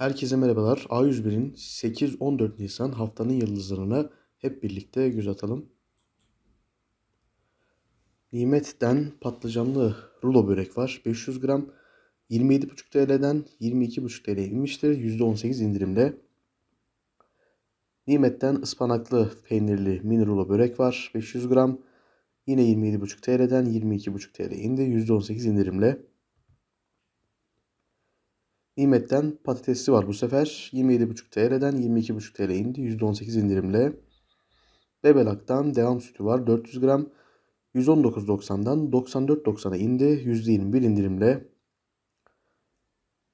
Herkese merhabalar. A101'in 8-14 Nisan haftanın yıldızlarına hep birlikte göz atalım. Nimet'ten patlıcanlı rulo börek var. 500 gram 27,5 TL'den 22,5 TL'ye inmiştir. %18 indirimle. Nimet'ten ıspanaklı peynirli mini rulo börek var. 500 gram yine 27,5 TL'den 22,5 TL indi. %18 indirimle. Nimet'ten patatesli var bu sefer. 27,5 TL'den 22,5 TL indi. %18 indirimle. Bebelak'tan devam sütü var. 400 gram. 119.90'dan 94.90'a indi. %21 indirimle.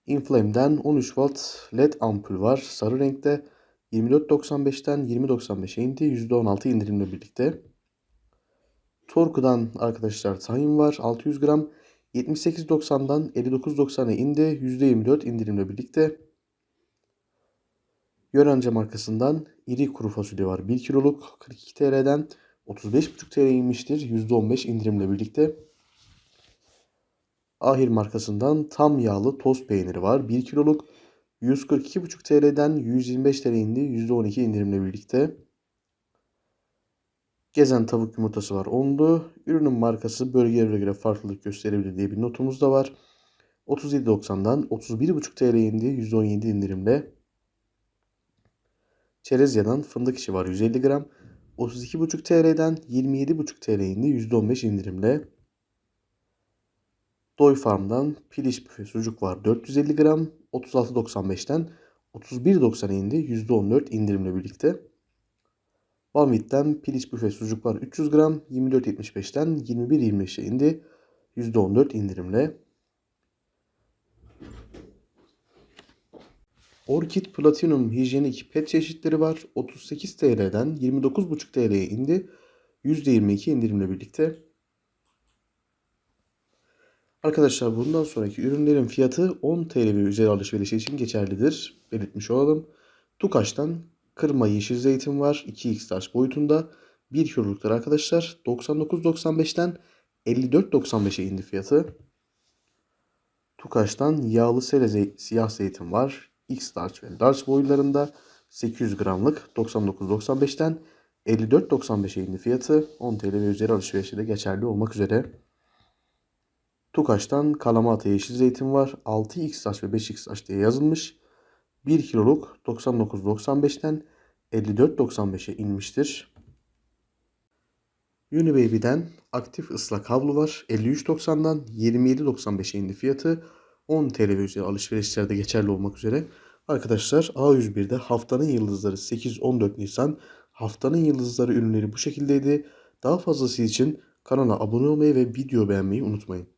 Inflame'den 13 volt led ampul var. Sarı renkte. 24.95'ten 20.95'e indi. %16 indirimle birlikte. Torku'dan arkadaşlar tahin var. 600 gram. 78.90'dan 59.90'a indi. %24 indirimle birlikte. Yörence markasından iri kuru fasulye var. 1 kiloluk 42 TL'den 35,5 TL'ye inmiştir. %15 indirimle birlikte. Ahir markasından tam yağlı toz peyniri var. 1 kiloluk 142,5 TL'den 125 TL indi. %12 indirimle birlikte. Gezen tavuk yumurtası var 10'lu. Ürünün markası bölgelere göre farklılık gösterebilir diye bir notumuz da var. 37.90'dan 31,5 TL indi. %17 indirimle. Çerezya'dan fındık işi var 150 gram. 32,5 TL'den 27,5 TL indi. %15 indirimle. Doy Farm'dan piliç büfe sucuk var 450 gram. 36.95'ten 31.90'a indi. %14 indirimle birlikte. Banvit'ten piliç büfe sucuk var 300 gram 24.75'ten 21.25'e indi. %14 indirimle. Orkid Platinum hijyenik pet çeşitleri var. 38 TL'den 29,5 TL'ye indi. %22 indirimle birlikte. Arkadaşlar bundan sonraki ürünlerin fiyatı 10 TL ve üzeri alışveriş için geçerlidir. Belirtmiş olalım. Tukaş'tan kırma yeşil zeytin var. 2x taş boyutunda. 1 kiloluklar arkadaşlar. 99.95'ten 54.95'e indi fiyatı. Tukaş'tan yağlı sele zey siyah zeytin var. X large ve large boylarında 800 gramlık 99.95'ten 54.95'e indi fiyatı. 10 TL ve üzeri alışverişte de geçerli olmak üzere. Tukaş'tan Kalamata yeşil zeytin var. 6x taş ve 5x taş diye yazılmış. 1 kiloluk 99.95'ten 54.95'e inmiştir. Unibaby'den aktif ıslak havlu var. 53.90'dan 27.95'e indi fiyatı. 10 TL üzeri alışverişlerde geçerli olmak üzere. Arkadaşlar A101'de haftanın yıldızları 8-14 Nisan haftanın yıldızları ürünleri bu şekildeydi. Daha fazlası için kanala abone olmayı ve video beğenmeyi unutmayın.